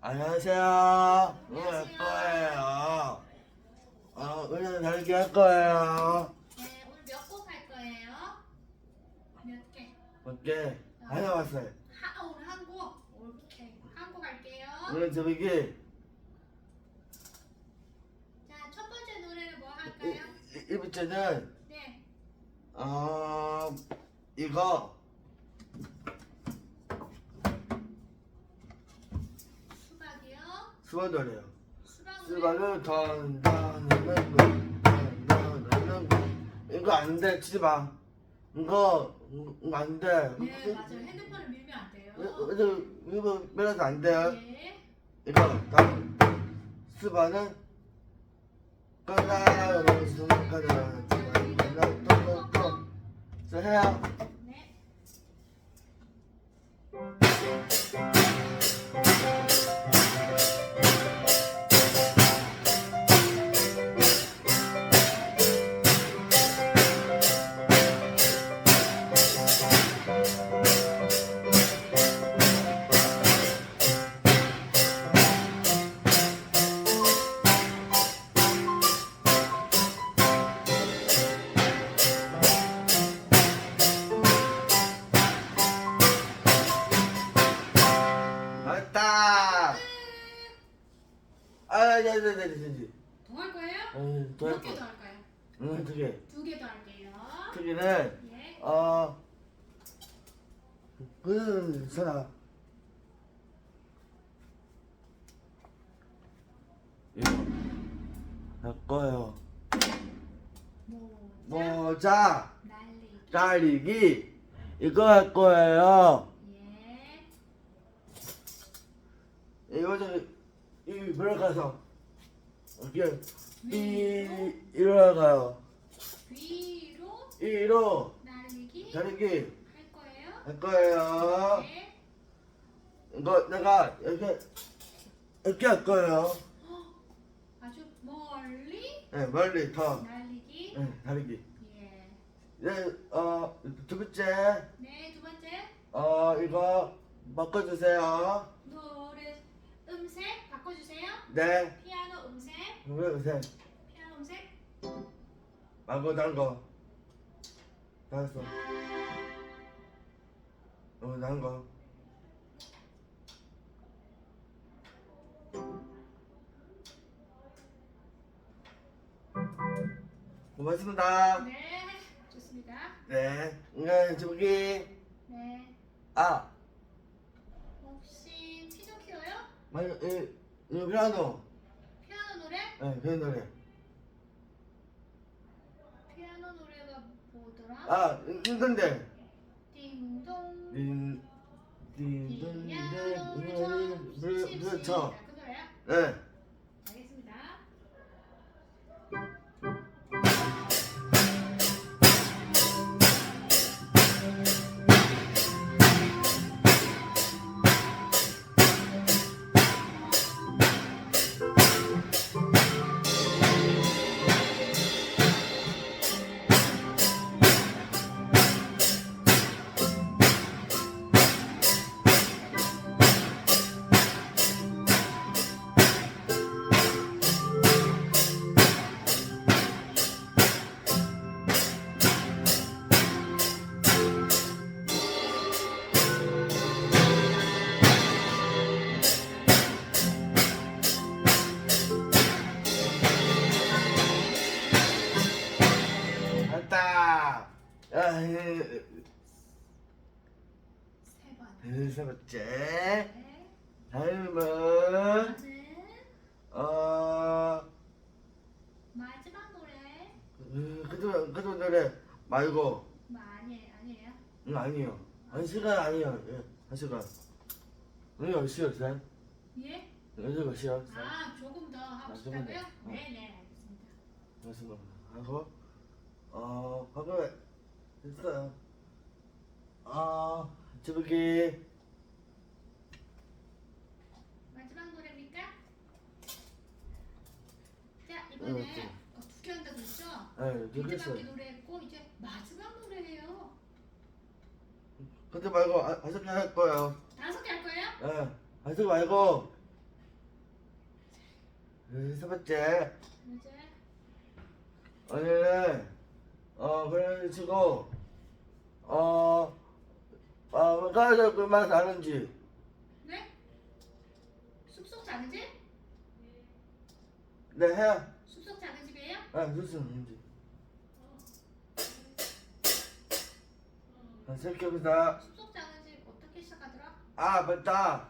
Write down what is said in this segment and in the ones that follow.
안녕하세요. 오늘 할 거예요. 어, 오늘 달기 할 거예요. 네, 오늘 몇 곡 할 거예요? 몇 개? 어때? 다녀왔어요. 하, 아, 오늘 한 곡? 오케이. 한곡 할게요. 오늘 저기 자, 첫 번째 노래는 뭐 이, 할까요? 이, 이 부째는 네. 어 이거 수박을 던던는 던던는 이거 안 돼. 치지 마. 이거 이거 안 돼. 네, 맞아요. 핸드폰을 밀면 안 돼요. 이거 이거 밀어도 안 돼요. 네. 이거 다음 수반은 끝나요 순간은 또또또 해요 아네네네네 더할 거예요? 응, 몇개더 할까요? 응, 두 개. 두 개 더 할게요. 두 개는 예. 어 그는 선아 이거 할 거예요. 모자. 모자 날리기. 이거 할 거예요. 예. 이거 저이 들어가서 이렇게 이 일어나가요. 위로 이로 날리기 달리기 할 거예요. 할 거예요. 네. 이거 내가 이렇게 이렇게 할 거예요. 아주 멀리 네, 멀리 더 날리기. 네, 달리기. 예. 네, 어, 두 번째, 네, 두 번째 어, 이거 바꿔주세요. 노래 음색 바꿔 주세요. 네, 피아노 음색, 왜 요새 피아노 음색. 말고 다른 거. 다 했어. 어, 다른 거. 고맙습니다. 네, 좋습니다. 네, 이거 저기, 네, 아, 혹시 피노키오요? 맞아, 이, 이 피아노. 네, 그 노래. 피아노 노래가 뭐더라? 아, 이건데. 띵동. 딘, 딘, 딘, 딘, 피아노를 딘, 딘, 그, 그, 쳐. 저. 그 노래야? 네. 알겠습니다. 세 번. 네, 세 번째. 네. 다음은, 저는 어, 마지막 노래. 음, 그도, 그도 노래 말고, 많이 아니에요? 음, 아니요. 한 시간 아니요. 예, 한 시간. 오늘 몇 시였어요? 예? 오늘 몇 시였어요? 아 조금 더 하고 아, 조금 더. 싶다고요? 어. 네네 알겠습니다. 거 하고, 어, 하고, 됐어요. 어, 저기, 마지막 노래입니까? 자 어, 이번에 네. 어, 두개 한다고 했죠? 예, 밑에 됐어요. 바퀴 노래했고 이제 마지막 노래예요. 그때 말고, 아, 다섯 개할 거예요. 다섯 개 할 거예요? 예, 하지 말고 세 번째 이제 오늘은 어 그런 치고 어 어, 가서 그만 사는지 네? 숲속 작은 집? 네 해. 숲속 작은 집이에요? 아 무슨 문제? 아, 새끼부터 숲속 작은 집 어떻게 시작하더라? 아 맞다.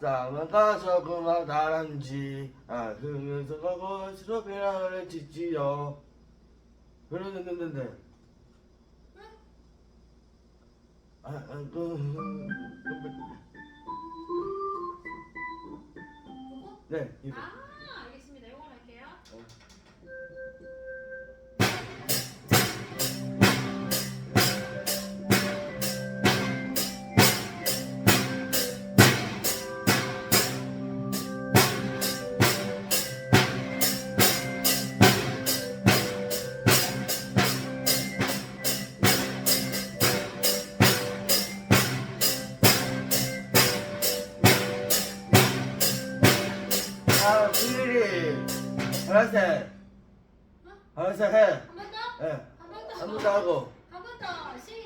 자, 가서 그만 사는지 아 그래서 가고 스로비랑을 짓지요. 그러는데 응? 아, 아, 그, 보고? 네, 이거. 파란색, 어? 파란색 해. 한 번 더? 예, 한 번 더? 한 번 더 하고. 한 번 더. 시작.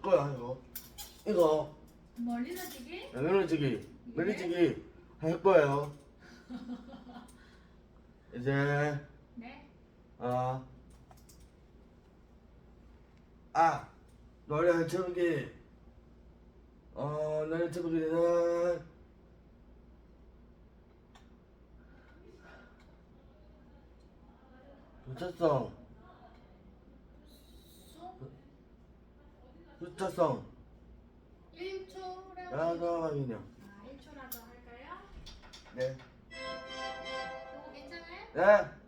갈 거야 이거. 이거. 멀리 던지기? 메리지기 메리지기 할 거예요. 이제. 네. 아, 아 노래 제목이 어 노래 제목이는 부처성 부처성 1초라도. 야가만이냐 아 1초라도 할까요? 네 요거 괜찮아요? 네.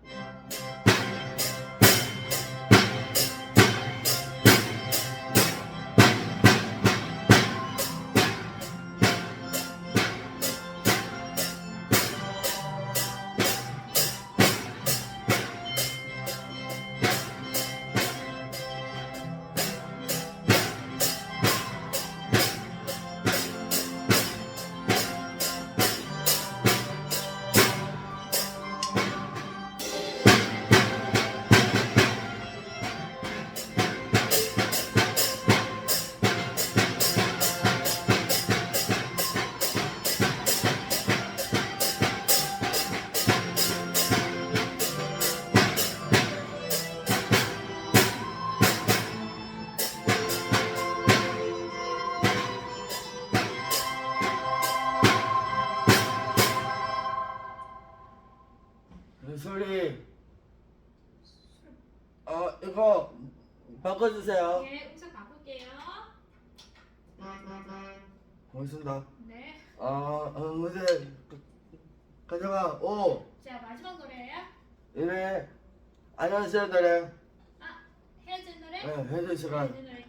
이거 바꿔주세요 예, 음성 바꿀게요. 고맙습니다 네. 어, 어 무슨 가져가 오 자 마지막 노래예요. 이래 안녕하세요 노래 아 헤어진 노래. 네 해줄 시간 헤어진 노래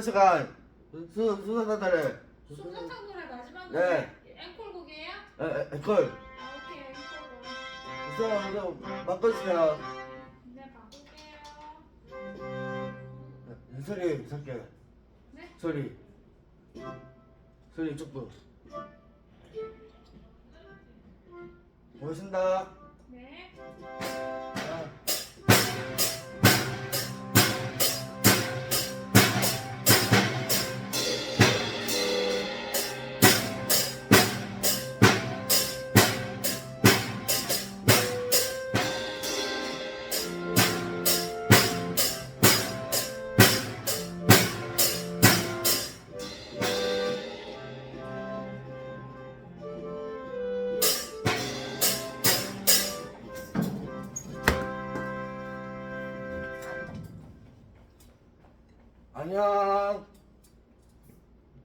시간 수 노래 솜사탕 노래 마지막 네. 노래. 앵콜곡이에요? 에 앵콜 아 오케이 앵콜곡. 수사 좀 바꿔주세요 네 바꿀게요. 소리 살게 네. 소리 소리 조금 고맙습니다